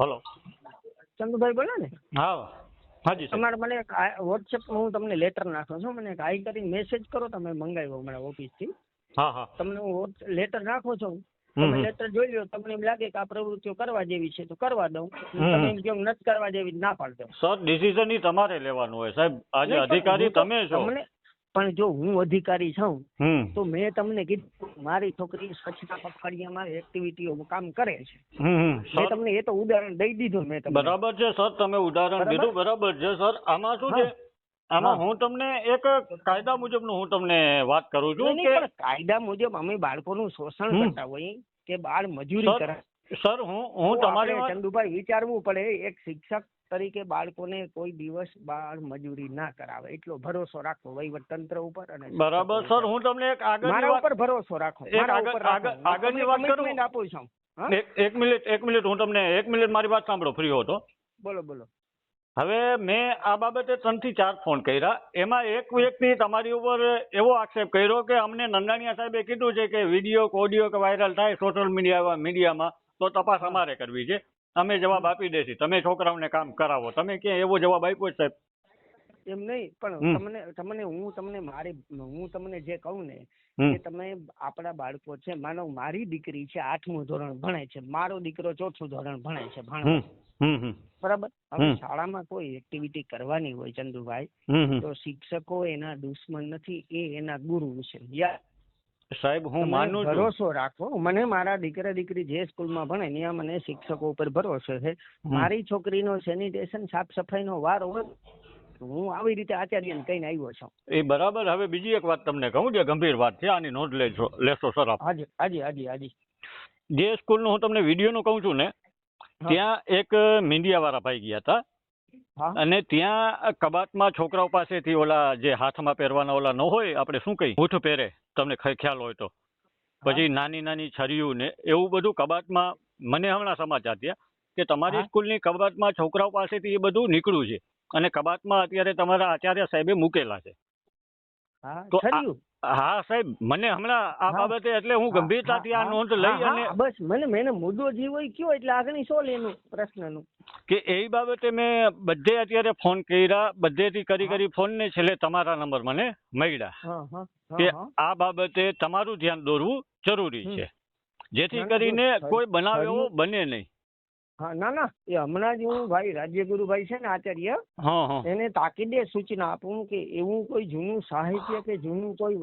Hello. Chandubhai બોલો ને? હા હાજી તમારે મને એક વોટ્સએપ હું તમને લેટર નાખું છું. મને એક આઈ કરી મેસેજ કરો તમે મંગાવ્યો હમણાં ઓફિસથી. હા હા. તમને હું લેટર નાખું છું. તમે લેટર જોઈ લો તમને એમ લાગે કે આ પ્રવૃત્તિઓ કરવા જેવી છે તો કરવા દઉં. તમે એમ કહો નથી કરવા જેવી ના પાડ દઉં સર ડિસિઝન તમારે લેવાનું હોય સાહેબ. આજે અધિકારી તમે છો. પણ જો હું અધિકારી છું તો મેં તમને કીધું મારી છોકરી સ્વચ્છતા પખવાડિયામાં એક્ટિવિટીઓ કામ કરે છે. મેં તમને એ તો ઉદાહરણ દઈ દીધું મેં તમને. બરાબર છે સર તમે ઉદાહરણ દીધું બરાબર છે સર. આમાં શું છે? આમાં હું. તમને એક કાયદા મુજબનું હું તમને વાત કરું છું કે કાયદા મુજબ અમે બાળકોનું શોષણ કરતા હોઈએ કે બાળ મજૂરી કરે. સર હું હું તમારી ચંદુભાઈ વિચારવું પડે એક શિક્ષક તરીકે બાળકોને કોઈ દિવસ બાળ મજૂરી ના કરાવે. એટલો ભરોસો રાખો વહીવટ તંત્ર ઉપર અને બરાબર. સર હું તમને એક આગળ મારા ઉપર ભરોસો રાખો. આગળની વાત કરું? આપું છું. એક મિનિટ એક મિનિટ હું તમને એક મિનિટ મારી વાત સાંભળો ફ્રી હો તો. બોલો બોલો. હવે મેં આ બાબતે ત્રણથી ચાર ફોન કર્યા. એમાં એક વ્યક્તિ તમારી ઉપર એવો આક્ષેપ કર્યો કે અમને નંદાણીયા સાહેબે કીધું છે કે વીડિયો કોડિયો ઓડિયો કે વાયરલ થાય સોશિયલ મીડિયા મીડિયામાં. તો તપાસ અમારે કરવી છે. અમે જવાબ આપી દેશી. તમે છોકરાઓને કામ કરાવો. તમે ક્યાં એવો જવાબ આપ્યો સાહેબ? એમ નહીં પણ તમને તમને હું તમને મારી હું તમને જે કહું ને કે તમે આપણા બાળકો છે માનો મારી દીકરી છે આઠમું ધોરણ ભણે છે મારો દીકરો ચોથું ધોરણ ભણે છે ભણે બરાબર? હવે શાળામાં કોઈ એક્ટિવિટી કરવાની હોય ચંદુભાઈ. તો શિક્ષકો એના દુશ્મન નથી એ એના ગુરુ છે. યા સાહેબ હું માનું છું. ભરોસો રાખો. મને મારા દીકરા દીકરી જે સ્કૂલમાં ભણે ત્યાં મને શિક્ષકો ઉપર ભરોસો છે. મારી છોકરીનો સેનિટેશન સાફ સફાઈનો વાર હોય હું આવી રીતે આચાર્યને કહીને આવ્યો છું. એ બરાબર. હવે બીજી એક વાત તમને કહું જે ગંભીર વાત છે આની નોંધ લેજો. લેશો સર આપ. હાજી હાજી હાજી હાજી. જે સ્કૂલનો હું તમને વિડીયોનો કહું છું ને ત્યાં એક મીડિયાવાળા ભાઈ ગયા હતા. અને ત્યાં કબાટમાં છોકરાઓ પાસેથી ઓલા જે હાથમાં પહેરવાના ઓલા ન હોય આપણે શું કહી બૂઠ પહેરે તમને ખ્યાલ હોય તો. પછી નાની નાની છરીયું ને એવું બધું કબાટમાં મને હમણાં સમાચાર થયા કે તમારી. સ્કૂલની કબાટમાં છોકરાઓ પાસેથી એ બધું નીકળ્યું છે. અને કબાટમાં અત્યારે તમારા આચાર્ય સાહેબે મૂકેલા છે. તો હા સાહેબ મને હમણાં આ બાબતે એટલે હું ગંભીરતાથી આ નોંધ લઈ અને બસ મને મેને મુદ્દો જે હોય કયો એટલે આગળની સોલ એનું પ્રશ્નનું? કે એ બાબતે મેં બધે અત્યારે ફોન કર્યા બધેથી કરી કરી ફોન ને છેલ્લે તમારા નંબર મને મળ્યા. કે. આ બાબતે તમારું ધ્યાન દોરવું જરૂરી છે. જેથી કરીને કોઈ બનાવ એવો બને નહીં. હા ના ના એ હમણાં જ હું ભાઈ રાજ્યગુરુભાઈ છે ને આચાર્ય એને તાકીદે સૂચના આપું કે એવું કોઈ જૂનું સાહિત્ય કે જૂનું કોઈ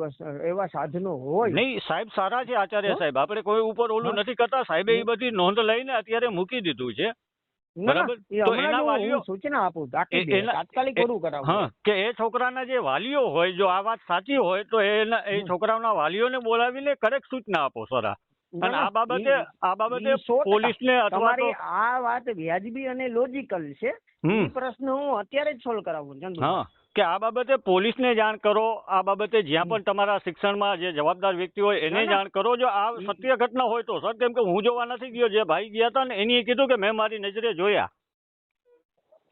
એવા સાધનો હોય. નહીં સાહેબ સારા છે આચાર્ય સાહેબ. આપણે કોઈ ઉપર ઓલું નથી કરતા. સાહેબે એ બધી નોંધ લઈને અત્યારે મૂકી દીધું છે. કે એ છોકરાના જે વાલીઓ હોય જો આ વાત સાચી હોય તો એ. છોકરાઓના વાલીઓને બોલાવીને કરેક્ટ સૂચના આપો સર. અને આ બાબતે આ બાબતે પોલીસને અથવા તો તમારી આ વાત વ્યાજબી અને લોજિકલ છે. એ પ્રશ્ન હું અત્યારે જ સોલ્વ કરાવું હા કે આ બાબતે પોલીસને જાણ કરો આ બાબતે જ્યાં પણ તમારા શિક્ષણમાં જે જવાબદાર વ્યક્તિ હોય એને ના, ના. જાણ કરો જો આ સત્ય ઘટના હોય તો સર કેમ કે હું જોવા નથી ગયો જે ભાઈ ગયા હતા ને એની કીધું કે મેં મારી નજરે જોયા.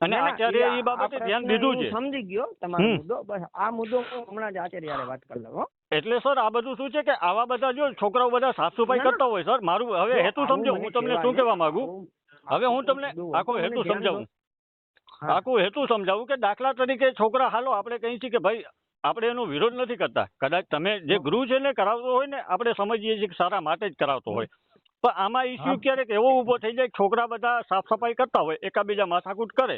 અને ના, ના, આચાર્ય એ બાબતે ધ્યાન દીધું છે. સમજી ગયો તમારો મુદ્દો બસ આ મુદ્દો હું હમણાં જ આચાર્ય વાત કરી લઉં હો. એટલે સર આ બધું શું છે કે આવા બધા જો છોકરાઓ બધા સાફ સફાઈ. કરતા હોય સર મારું હવે હેતુ સમજો હું તમને શું કેવા કહેવા માંગુ? હવે હું તમને આખો હેતુ સમજાવું. આખું હેતુ સમજાવું કે દાખલા તરીકે છોકરા હાલો આપણે કહીએ છીએ કે ભાઈ આપણે એનો વિરોધ નથી કરતા. કદાચ તમે જે ગુરુ છે ને કરાવતો હોય ને આપણે સમજીએ છીએ કે સારા માટે જ કરાવતો હોય. પણ આમાં ઇસ્યુ. ક્યારેક એવો ઊભો થઈ જાય છોકરા બધા સાફ સફાઈ કરતા હોય એકાબીજા માથાકૂટ કરે.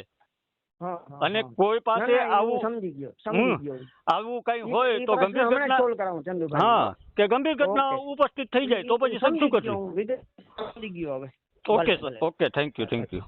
અને કોઈ પાસે આવું સમજી ગયો સમજી ગયો. આવું કઈ હોય તો ગંભીર ઘટના હા કે ગંભીર ઘટના ઉપસ્થિત થઈ જાય તો પછી સમજુ શું કરશું? સમજી ગયો હવે. Okay sir. Okay thank you thank you.